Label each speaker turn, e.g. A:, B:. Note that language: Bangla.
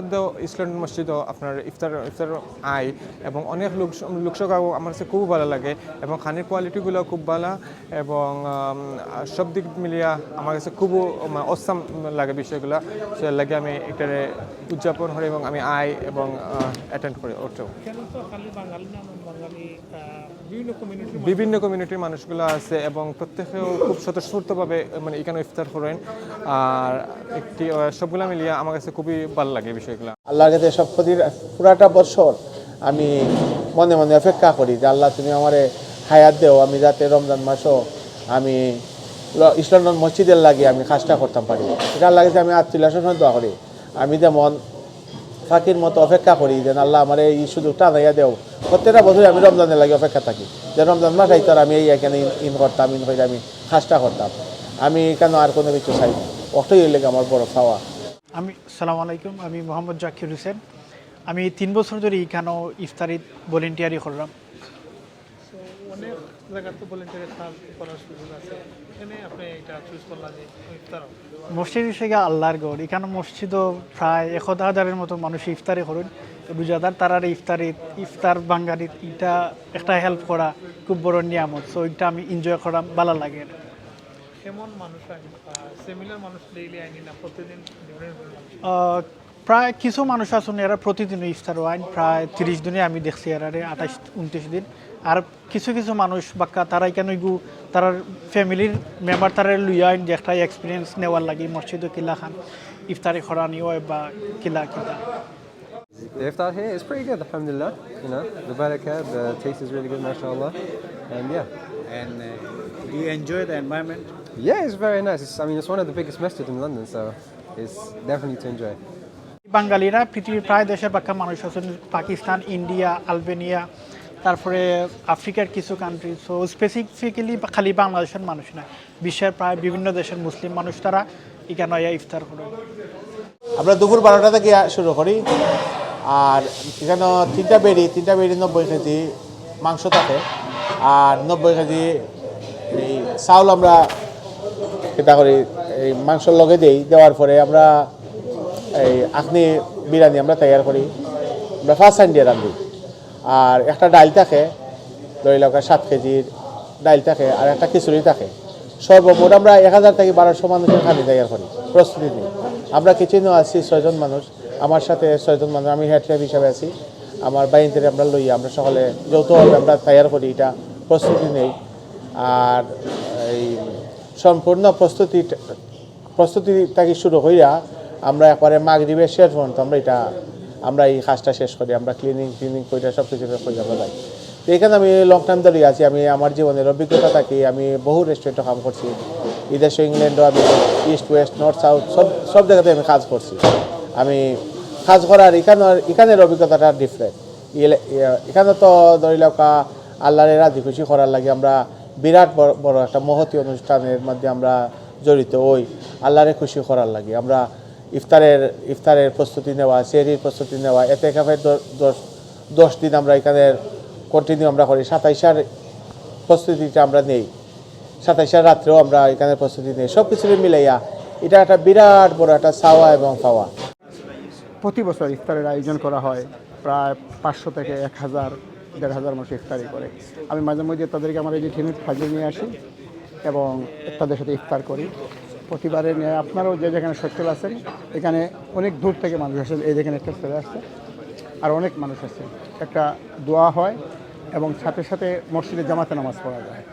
A: মধ্যেও ইসলাম মসজিদও আপনার ইফতার ইফতার আই এবং অনেক লোক, লোকসভাও আমার কাছে খুব ভালো লাগে এবং খানির কোয়ালিটিগুলো খুব ভালো এবং সব দিক মিলিয়া আমার কাছে খুব অসাম লাগে বিষয়গুলো, সে লাগে আমি এটারে উদযাপন করি এবং আমি আয় এবং অ্যাটেন্ড করি ওটাও।
B: বিভিন্ন
A: বিভিন্ন কমিউনিটির মানুষগুলো আছে এবং প্রত্যেকেও খুব স্বতঃস্ফূর্তভাবে মানে এখানে ইফতার করেন। আর একটি সবগুলা মিলিয়ে আমার কাছে খুবই ভালো লাগে বিষয়গুলো।
C: আল্লাহর কাছে সব প্রতি পুরাটা বছর আমি মনে মনে অপেক্ষা করি যে আল্লাহ তুমি আমারে হায়াত দেও আমি যাতে রমজান মাসও আমি ইসলাম মসজিদের লাগে আমি কাজটা করতাম পারি। এটা আল্লাহ কাছে আমি আত্মীয় দোয়া করি। আমি যেমন ফাঁকির মতো অপেক্ষা করি যে আল্লাহ আমার এই সুযোগটা আনাইয়া দেও। প্রত্যেকটা বছরই আমি রমজানের লাগে অপেক্ষা থাকি। যে রমজান মাস আইতার আমি এই এখানে ইন- করতাম, ইন করে আমি খাসটা করতাম। আমি কেন আর কোনো কিছু চাই না। অতই লেগে আমার বড় খাওয়া
B: আমি, সালাম আলাইকুম, আমি মোহাম্মদ জাকির হোসেন। আমি তিন বছর ধরে এখানেও ইফতারি ভলেন্টিয়ারি করলাম। অনেক জায়গা তো ভলেন্টিয়ারি কাজ করার সুযোগ আছে। এখানে আপনি এটা চুজ করলাম যে মসজিদ হিসেবে আল্লাহর গড় এখানে মসজিদও প্রায় এক হাজারের মতো মানুষ ইফতারি করুন। রোজাদার তারার ইফতারি ইফতার বাঙালির এটা একটা হেল্প করা খুব বড় নিয়ামত। সো এটা আমি এনজয় করা ভালো লাগে
D: কেমন মানুষ সিমিলার মানুষ ডেইলি আইনি না প্রতিদিন
B: প্রায় কিছু মানুষ আছেন এরা প্রতিদিন ইফতার ওয়াইন প্রায় তিরিশ দিনে আমি দেখছি এরারে আঠাশ উনত্রিশ দিন আর কিছু কিছু মানুষ বাক্কা তারা এখানে গু তার ফ্যামিলির মেম্বার তারা লুই আইন যে একটা এক্সপিরিয়েন্স নেওয়ার লাগে মসজিদও কিলা খান ইফতারি খরানি হয় বা কিলা কিলা
E: The iftar here is pretty good, alhamdulillah. You know, the barakah, the taste is really good, mashallah. And yeah.
F: And uh, do you enjoy the environment?
E: Yeah, it's very nice. It's, I mean, it's one of the biggest masjids in London, so it's definitely to enjoy.
B: বাঙালিরা পৃথিবীর প্রায় দেশের বাক্কা মানুষ আছেন। পাকিস্তান, ইন্ডিয়া, আলবেনিয়া, তারপরে আফ্রিকার কিছু কান্ট্রি সো স্পেসিফিক্যালি খালি বাংলাদেশের মানুষ না, বিশ্বের প্রায় বিভিন্ন দেশের মুসলিম মানুষ তারা এখানে ইফতার করে।
C: আমরা দুপুর বারোটা থেকে শুরু করি। আর এখানে তিনটা বেড়ি তিনটা বেড়ি নব্বই কেজি মাংস থাকে। আর নব্বই কেজি এই চাউল আমরা এটা করি, এই মাংসর লগে দিই। দেওয়ার পরে আমরা এই আখনি বিরিয়ানি আমরা তৈরি করি। আমরা ফার্স্ট টাইম দিয়ে রান্ধি। আর একটা ডাইল থাকে, ধরি লোক সাত কেজির ডাইল থাকে আর একটা খিচুড়ি থাকে। সর্বমোট আমরা এক হাজার থেকে বারোশো মানুষের খানি তৈরি করি, প্রস্তুতি নিই। আমরা কিচেনেও আছি ছয়জন মানুষ, আমার সাথে ছয়জন মানুষ, আমি হেড শেফ হিসাবে আছি। আমার বাইরে আমরা লই আমরা সকলে যৌথভাবে আমরা তৈরি করি এটা, প্রস্তুতি নেই। আর এই সম্পূর্ণ প্রস্তুতি প্রস্তুতি থেকে শুরু হইয়া আমরা একবারে মাগরিবের শেষ পর্যন্ত আমরা এটা, আমরা এই কাজটা শেষ করি, আমরা ক্লিনিং ক্লিনিং কইরা সব কিছু করে আমরা যাই তো এখানে আমি লং টাইম ধরে আছি, আমি আমার জীবনের অভিজ্ঞতা থাকি, আমি বহু রেস্টুরেন্টে কাম করছি, বিদেশ ইংল্যান্ডও, আমি ইস্ট ওয়েস্ট নর্থ সাউথ সব সব জায়গাতে আমি কাজ করছি। আমি কাজ করার এখানে, এখানের অভিজ্ঞতাটা ডিফারেন্ট এখানে তো ধরি লোকা আল্লাহরে রাজি খুশি করার লাগে আমরা বিরাট বড় একটা মহতি অনুষ্ঠানের মধ্যে আমরা জড়িত ওই আল্লাহরে খুশি করার লাগে। আমরা ইফতারের ইফতারের প্রস্তুতি নেওয়া, সেহরির প্রস্তুতি নেওয়া, এতে কাফের দশ দশ দিন আমরা এখানে কন্টিনিউ আমরা করি। সাতাইশার প্রস্তুতিটা আমরা নেই। সাতাইশার রাত্রেও আমরা এখানে প্রস্তুতি নেই। সব কিছু মিলাইয়া এটা একটা বিরাট বড় একটা চাওয়া এবং পাওয়া
G: প্রতি বছর ইফতারের আয়োজন করা হয়। প্রায় পাঁচশো থেকে এক হাজার, দেড় হাজার মানুষ ইফতারি করে। আমি মাঝে মধ্যে তাদেরকে আমার এই যে টিনের সাজিয়ে নিয়ে আসি এবং তাদের সাথে ইফতার করি। প্রতিবারে নিয়ে আপনারাও যে যেখানে সচ্ছল আছেন, এখানে অনেক দূর থেকে মানুষ আসেন এই যেখানে একটা চলে আসছে, আর অনেক মানুষ আছে একটা দোয়া হয় এবং সাথে সাথে মসজিদে জামাতে নামাজ পড়া যায়।